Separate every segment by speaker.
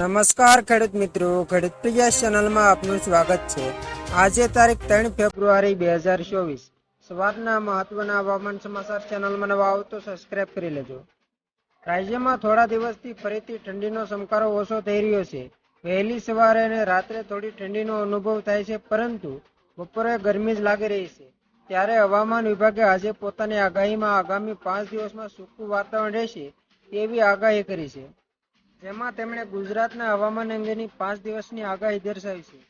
Speaker 1: નમસ્કાર ખેડૂત મિત્રો, ખેડૂત પ્રિય ચેનલમાં આપનું સ્વાગત છે. આજે તારીખ ત્રણ ફેબ્રુઆરી બે હજાર ચોવીસ. સવારના મહત્વના હવામાન સમાચાર ચેનલમાં નવા આવો તો સબસ્ક્રાઇબ કરી લેજો. રાજ્યમાં થોડા દિવસથી ફરીથી ઠંડીનો સમકારો ઓછો થઈ રહ્યો છે. વહેલી સવારે અને રાત્રે થોડી ઠંડીનો અનુભવ થાય છે, પરંતુ બપોરે ગરમી જ લાગી રહી છે. ત્યારે હવામાન વિભાગે આજે પોતાની આગાહીમાં આગામી પાંચ દિવસમાં સૂકું વાતાવરણ રહેશે તેવી આગાહી કરી છે. જેમાં તેમણે ગુજરાતના હવામાન અંગેની પાંચ દિવસની આગાહી દર્શાવી છે.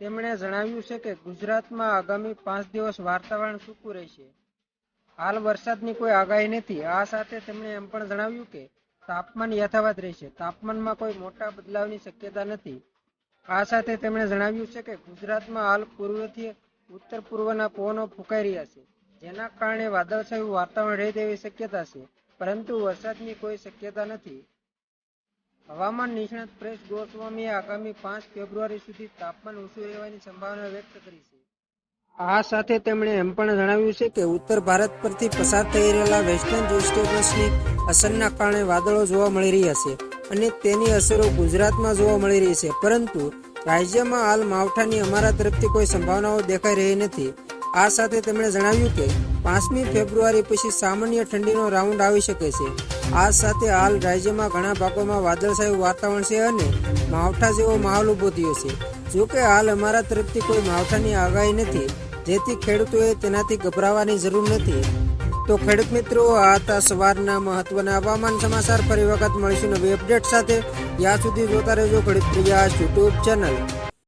Speaker 1: તેમણે જણાવ્યું છે કે ગુજરાતમાં આગામી પાંચ દિવસ વાતાવરણ સૂકું રહેશે. હાલ વરસાદની કોઈ આગાહી નથી. આ સાથે તેમણે એમ પણ જણાવ્યું કે તાપમાન યથાવત રહેશે. તાપમાનમાં કોઈ મોટા બદલાવની શક્યતા નથી. આ સાથે તેમણે જણાવ્યું છે કે ગુજરાતમાં હાલ પૂર્વથી ઉત્તર પૂર્વના પવનો ફૂંકાઈ રહ્યા છે, જેના કારણે વાદળછાયું વાતાવરણ રહે તેવી શક્યતા છે. પરંતુ વરસાદની કોઈ શક્યતા નથી. હવામાન નિષ્ણાત પ્રેસ ગોસ્વામીએ આગામી પાંચ ફેબ્રુઆરી સુધી તાપમાન ઓછું રહેવાની સંભાવના વ્યક્ત કરી છે. આ સાથે તેમણે એમ પણ જણાવ્યું છે કે ઉત્તર ભારત પરથી પસાર થઈ રહેલા વેસ્ટર્ન ડિસ્ટર્બન્સની અસરના કારણે વાદળો જોવા મળી રહ્યા છે અને તેની અસરો ગુજરાતમાં જોવા મળી રહી છે. પરંતુ રાજ્યમાં હાલ માવઠાની અમારા તરફથી કોઈ સંભાવનાઓ દેખાઈ રહી નથી. આ સાથે તેમણે જણાવ્યું કે પાંચમી ફેબ્રુઆરી પછી સામાન્ય ઠંડીનો રાઉન્ડ આવી શકે છે. આ સાથે હાલ રાજ્યમાં ઘણા ભાગોમાં વાદળછાયું વાતાવરણ છે અને માવઠા જેવો માહોલ ઊભો થયો છે. જો કે હાલ અમારા તરફથી કોઈ માવઠાની આગાહી નથી. જેથી ખેડૂતોએ તેનાથી ગભરાવાની જરૂર નથી. તો ખેડૂત મિત્રો, આ હતા સવારના મહત્વના હવામાન સમાચાર. ફરી વખત મળીશું નવી અપડેટ સાથે. ત્યાં સુધી જોતા રહેજો ખેડૂત પ્રિયા યુટ્યુબ ચેનલ.